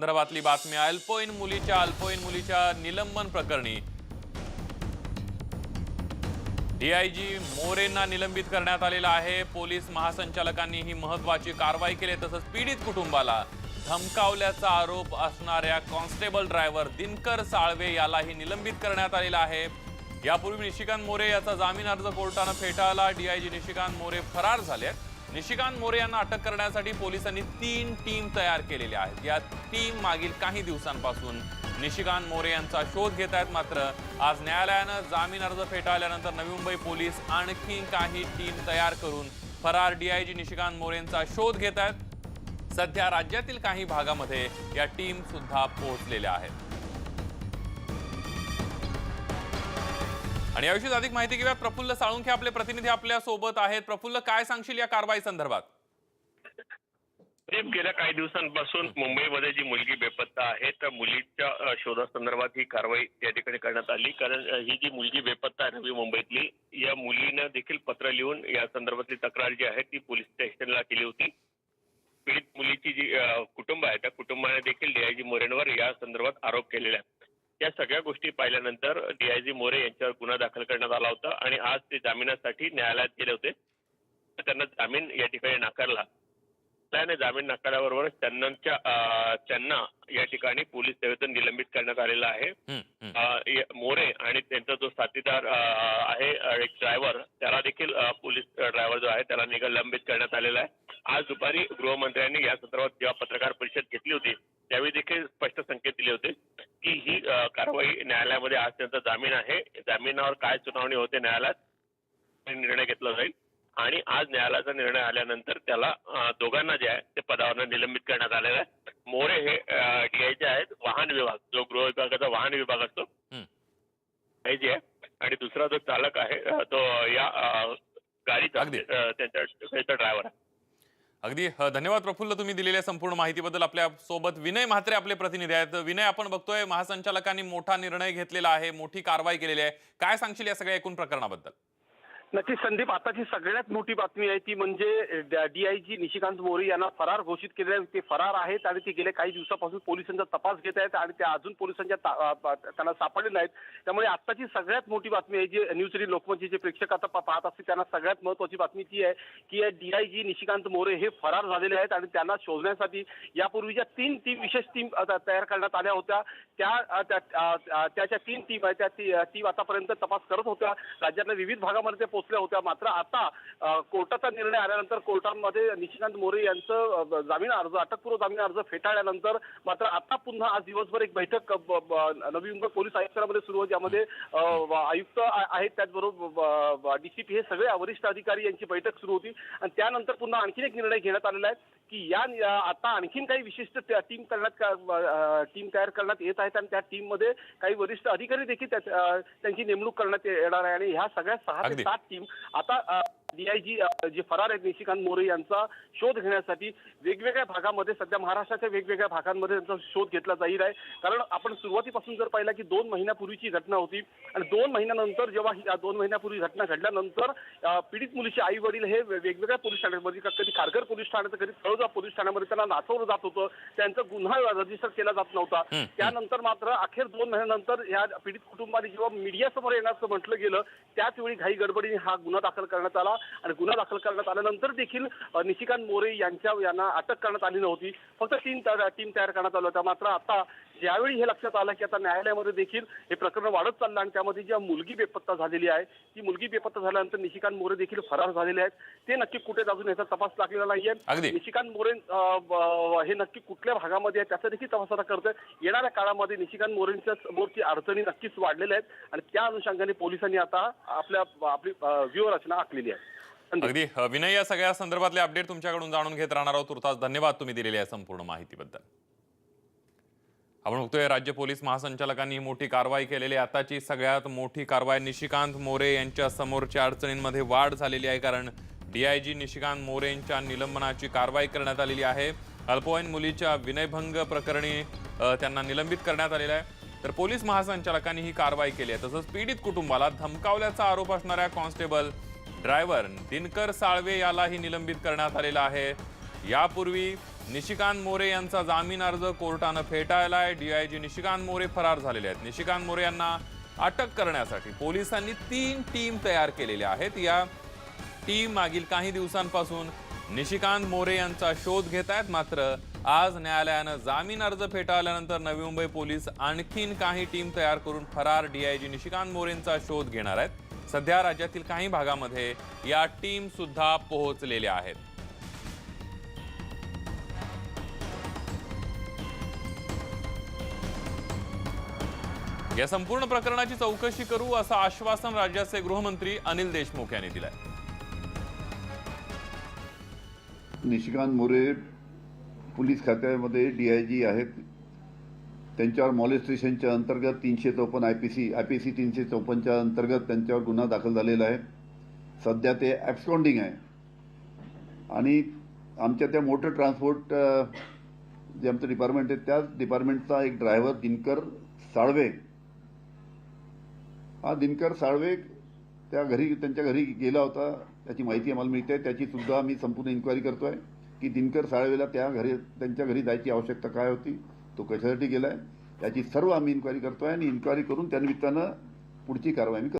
संदर्भातली बातमी अल्पवयीन मुलीच्या अल्पवयीन मुलीच्या निलंबन प्रकरणी. डीआयजी मोरेंना निलंबित करण्यात आलेलं आहे. पोलीस महासंचालकांनी ही महत्वाची कारवाई केली तसंच पीडित कुटुंबाला धमकावल्याचा आरोप असणाऱ्या कॉन्स्टेबल ड्रायव्हर दिनकर साळवे यालाही निलंबित करण्यात आलेला आहे. यापूर्वी निशिकांत मोरे याचा जामीन अर्ज कोर्टानं फेटाळला. डीआयजी निशिकांत मोरे फरार झाले आहेत. निशिकांत मोरे यांना अटक करण्यासाठी पोलिसांनी तीन टीम तयार केलेल्या आहेत. या टीम मागील काही दिवसांपासून निशिकांत मोरे यांचा शोध घेत आहेत. मात्र आज न्यायालयानं जामीन अर्ज फेटाळल्यानंतर नवी मुंबई पोलीस आणखी काही टीम तयार करून फरार डीआयजी निशिकांत मोरेंचा शोध घेत आहेत. सध्या राज्यातील काही भागामध्ये या टीम सुद्धा पोहोचलेल्या आहेत. आणि याविषयी अधिक माहिती घेऊया प्रफुल्ल साळुंखे आपले प्रतिनिधी आपल्यासोबत आहेत. प्रफुल्ल काय सांगशील या कारवाई संदर्भात? प्रेम गेल्या काही दिवसांपासून मुंबईमध्ये जी मुलगी बेपत्ता आहे त्या मुलीच्या शोधासंदर्भात ही कारवाई या ठिकाणी करण्यात आली. कारण ही जी मुलगी बेपत्ता आहे नवी मुंबईतली या मुलीनं देखील पत्र लिहून या संदर्भातली तक्रार जी आहे ती पोलीस स्टेशनला केली होती. पीडित मुलीची जी कुटुंब आहे त्या कुटुंबाने देखील डीआयजी मोरेंवर या संदर्भात आरोप केलेले आहे या सगळ्या गोष्टी पाहिल्यानंतर डीआयजी मोरे यांच्यावर गुन्हा दाखल करण्यात आला होता आणि आज ते जामिनासाठी न्यायालयात गेले होते. त्यांना जामीन या ठिकाणी नाकारला. न्यायालयाने जामीन नाकारल्याबरोबरच त्यांनाच्या त्यांना या ठिकाणी पोलीस सेवेतून निलंबित करण्यात आलेलं आहे. मोरे आणि त्यांचा जो साथीदार आहे एक ड्रायव्हर त्याला देखील पोलीस ड्रायव्हर जो आहे त्याला निलंबित करण्यात आलेला आहे. आज दुपारी गृहमंत्र्यांनी या संदर्भात जेव्हा पत्रकार परिषद घेतली होती त्यावेळी देखील स्पष्ट संकेत दिले होते की ही कारवाई न्यायालयामध्ये आज त्यांचा जामीन आहे. जामिनावर काय सुनावणी होते न्यायालयात निर्णय घेतला जाईल. आणि आज न्यायालयाचा निर्णय आल्यानंतर त्याला दोघांना जे आहे ते पदावरनं निलंबित करण्यात आलेलं आहे. मोरे हे डीआयचे आहेत वाहन विभाग. जो गृह विभागाचा वाहन विभाग असतो. हे जे आहे. आणि दुसरा जो चालक आहे तो या गाडीचा त्यांच्या ड्रायव्हर आहे. अगदी. धन्यवाद प्रफुल्ल तुम्ही दिलेल्या संपूर्ण माहितीबद्दल. आपल्यासोबत विनय म्हात्रे आपले प्रतिनिधी आहेत. विनय आपण बघतोय महासंचालकांनी मोठा निर्णय घेतलेला आहे. मोठी कारवाई केलेली आहे. काय सांगशील या सगळ्या एकूण प्रकरणाबद्दल? नक्कीच संदीप आताची सगळ्यात मोठी बातमी आहे ती म्हणजे डीआयजी निशिकांत मोरे यांना फरार घोषित केले आहे. ते फरार आहेत आणि ते गेल्या काही दिवसापासून पोलिसांचा तपास घेत आहेत आणि ते अजून पोलिसांच्या ता- त्यांना सापडले नाहीत. त्यामुळे आताची सगळ्यात मोठी बातमी आहे जी न्यूज एटीन लोकमतचे जे प्रेक्षक आता पाहत असतील त्यांना सगळ्यात महत्वाची बातमी ती आहे की डीआयजी निशिकांत मोरे हे फरार झालेले आहेत आणि त्यांना शोधण्यासाठी यापूर्वीच्या तीन टीम विशेष टीम तयार करण्यात आल्या होत्या. त्या त्या त्याच्या तीन टीम आहेत त्या ती- टीम आतापर्यंत तपास करत होत्या. राज्यातल्या विविध भागामध्ये ते पोहोचल्या होत्या. मात्र आता कोर्टाचा निर्णय आल्यानंतर कोर्टामध्ये निशिकांत मोरे यांचं जामीन अर्ज अटकपूर्व जामीन अर्ज फेटाळल्यानंतर मात्र आता पुन्हा आज दिवसभर एक बैठक नवी मुंबई पोलीस आयुक्तालयामध्ये सुरू होती. यामध्ये आयुक्त आहेत. त्याचबरोबर डीसीपी हे सगळे वरिष्ठ अधिकारी यांची बैठक सुरू होती. आणि त्यानंतर पुन्हा आणखीन एक निर्णय घेण्यात आलेला आहे. की या आता आणखीन काही विशिष्ट टीम करण्यात टीम तयार करण्यात येत आहेत आणि त्या टीममध्ये काही वरिष्ठ अधिकारी देखील त्यांची नेमणूक करण्यात येणार आहे आणि ह्या सगळ्या सहा. ते सात टीम आता डीआयजी जे फरार आहेत निशिकांत मोरे यांचा शोध घेण्यासाठी वेगवेगळ्या भागामध्ये सध्या महाराष्ट्राच्या वेगवेगळ्या भागांमध्ये त्यांचा शोध घेतला जाईल आहे. कारण आपण सुरुवातीपासून जर पाहिलं की दोन महिन्यापूर्वीची घटना होती आणि दोन महिन्यानंतर जेव्हा ही दोन महिन्यापूर्वी घटना घडल्यानंतर पीडित मुलीचे आई वडील हे वेगवेगळ्या पोलीस ठाण्यामध्ये कधी खारघर पोलीस ठाण्यात कधी तळोजा पोलीस ठाण्यामध्ये त्यांना नाचवलं जात होतं. त्यांचा गुन्हा रजिस्टर केला जात नव्हता. त्यानंतर मात्र अखेर दोन महिन्यानंतर या पीडित कुटुंबाने जेव्हा मीडियासमोर येण्याचं म्हटलं गेलं त्याच वेळी घाई गडबडीने हा गुन्हा दाखल करण्यात आला. आणि गुन्हा दाखल करण्यात आल्यानंतर देखील निशिकांत मोरे यांच्या यांना अटक करण्यात आली नव्हती. फक्त तीन टीम तयार करण्यात आलं होतं मात्र आता ज्यावेळी हे लक्षात आलं की आता न्यायालयामध्ये देखील हे प्रकरण वाढत चाललं आणि त्यामध्ये ज्या मुलगी बेपत्ता झालेली आहे ती मुलगी बेपत्ता झाल्यानंतर निशिकांत मोरे देखील फरार झालेले आहेत. ते नक्की कुठे अजून याचा तपास लागलेला. नाहीये. निशिकांत मोरे हे नक्की कुठल्या भागामध्ये आहे त्याचा देखील तपास आता करतोय येणाऱ्या काळामध्ये निशिकांत मोरेंच्या समोरची अडचणी नक्कीच वाढलेल्या आहेत. आणि त्या अनुषंगाने पोलिसांनी आता आपल्या आपली व्यूहरचना आखलेली आहे. अगदी. विनय या सगळ्या संदर्भातले अपडेट तुमच्याकडून जाणून घेत राहणार आहोत. तुर्तास धन्यवाद तुम्ही दिलेल्या या संपूर्ण माहितीबद्दल. आपण बघतोय राज्य पोलीस महासंचालकांनी ही मोठी कारवाई केलेली आहे. आताची सगळ्यात मोठी कारवाई निशिकांत मोरे यांच्या समोरच्या अडचणींमध्ये वाढ झालेली आहे कारण डीआयजी निशिकांत मोरे यांच्या निलंबनाची कारवाई करण्यात आलेली आहे. अल्पवयीन मुलीच्या विनयभंग प्रकरणी त्यांना निलंबित करण्यात आलेलं आहे. तर पोलीस महासंचालकांनी ही कारवाई केली आहे. तसंच पीडित कुटुंबाला धमकावल्याचा आरोप असणाऱ्या कॉन्स्टेबल ड्रायव्हर दिनकर साळवे यालाही निलंबित करण्यात आलेला आहे. यापूर्वी निशिकांत मोरे यांचा जामीन अर्ज कोर्टानं फेटाळलाय. डीआयजी निशिकांत मोरे फरार झालेले आहेत. निशिकांत मोरे यांना अटक करण्यासाठी पोलिसांनी तीन टीम तयार केलेल्या आहेत. या टीम मागील काही दिवसांपासून निशिकांत मोरे यांचा शोध घेत आहेत. मात्र आज न्यायालयानं जामीन अर्ज फेटाळल्यानंतर नवी मुंबई पोलीस आणखीन काही टीम तयार करून फरार डीआयजी निशिकांत मोरेंचा शोध घेणार आहेत. सध्या राज्यातील काही भागामध्ये या टीम सुद्धा पोहोचलेल्या आहेत. या संपूर्ण प्रकरणाची चौकशी करू असं आश्वासन राज्याचे गृहमंत्री अनिल देशमुख यांनी दिलंय. निशिकांत मोरे पोलीस खात्यामध्ये डी आय जी आहेत. त्यांच्यावर मॉलेस्टेशनच्या अंतर्गत तीनशे चौपन्न I P C I P C तीनशे चौपन्नच्या अंतर्गत त्यांच्यावर गुन्हा दाखल झालेला आहे. सध्या ते ॲब्स्कॉन्डिंग आहे. आणि आमच्या त्या मोटर ट्रान्सपोर्ट जे आमचं डिपार्टमेंट आहे त्याच डिपार्टमेंटचा एक ड्रायव्हर दिनकर साळवे. हा दिनकर साळवे त्या घरी त्यांच्या घरी गेला होता. त्याची माहिती आम्हाला मिळते. त्याची सुद्धा आम्ही संपूर्ण इन्क्वायरी करतोय की दिनकर साळवेला त्या घरी त्यांच्या घरी जायची आवश्यकता काय होती? तो कशासाठी गेलाय? याची सर्व आम्ही इन्क्वायरी करतोय आणि इन्क्वायरी करून त्यानिमित्तानं पुढची कारवाई आम्ही